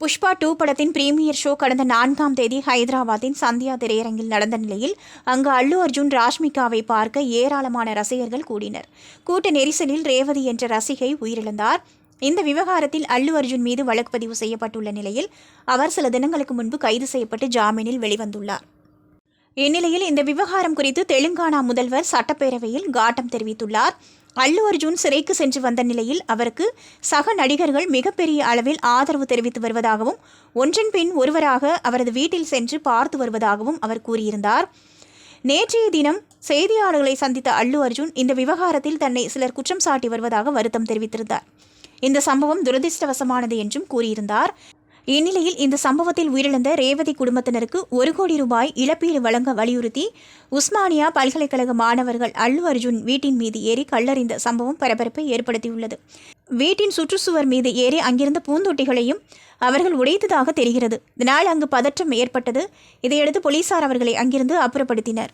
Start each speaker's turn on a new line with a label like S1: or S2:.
S1: Pushpa two படத்தின் premiere show கடந்த நான்காம் தேதி ஹைதராபாத்தின் சந்தியா திரையரங்கில் நடந்த நிலையில் அங்கு அல்லு அர்ஜுன் ராஷ்மிகாவை பார்க்க ஏராளமான ரசிகர்கள் கூடினர். கூட்ட நெரிசலில் ரேவதி என்ற ரசிகை உயிரிழந்தார். இந்த விவகாரத்தில் அல்லு அர்ஜுன் மீது வழக்கு பதிவு செய்யப்பட்டுள்ள நிலையில் அவர் சில தினங்களுக்கு முன்பு கைது செய்யப்பட்டு ஜாமீனில் வெளிவந்துள்ளார். இந்நிலையில் இந்த விவகாரம் குறித்து தெலுங்கானா முதல்வர் சட்டப்பேரவையில் காட்டம் தெரிவித்துள்ளார். அல்லு அர்ஜுன் சிறைக்கு சென்று வந்த நிலையில் அவருக்கு சக நடிகர்கள் மிகப்பெரிய அளவில் ஆதரவு தெரிவித்து வருவதாகவும் ஒன்றன் பின் ஒருவராக அவரது வீட்டில் சென்று பார்த்து வருவதாகவும் அவர் கூறியிருந்தார். நேற்றைய தினம் செய்தியாளர்களை சந்தித்த அல்லு அர்ஜுன் இந்த விவகாரத்தில் தன்னை சிலர் குற்றம் சாட்டி வருவதாக வருத்தம் தெரிவித்திருந்தார். இந்த சம்பவம் துரதிர்ஷ்டவசமானது என்றும் கூறியிருந்தார். இந்நிலையில் இந்த சம்பவத்தில் உயிரிழந்த ரேவதி குடும்பத்தினருக்கு ஒரு கோடி ரூபாய் இழப்பீடு வழங்க வலியுறுத்தி உஸ்மானியா பல்கலைக்கழக மாணவர்கள் அல்லு அர்ஜுன் வீட்டின் மீது ஏறி கல்லறிந்த சம்பவம் பரபரப்பை ஏற்படுத்தியுள்ளது. வீட்டின் சுற்றுச்சுவர் மீது ஏறி அங்கிருந்த பூந்தொட்டிகளையும் அவர்கள் உடைத்ததாக தெரிகிறது. இதனால் அங்கு பதற்றம் ஏற்பட்டது. இதையடுத்து போலீசார் அவர்களை அங்கிருந்து அப்புறப்படுத்தினர்.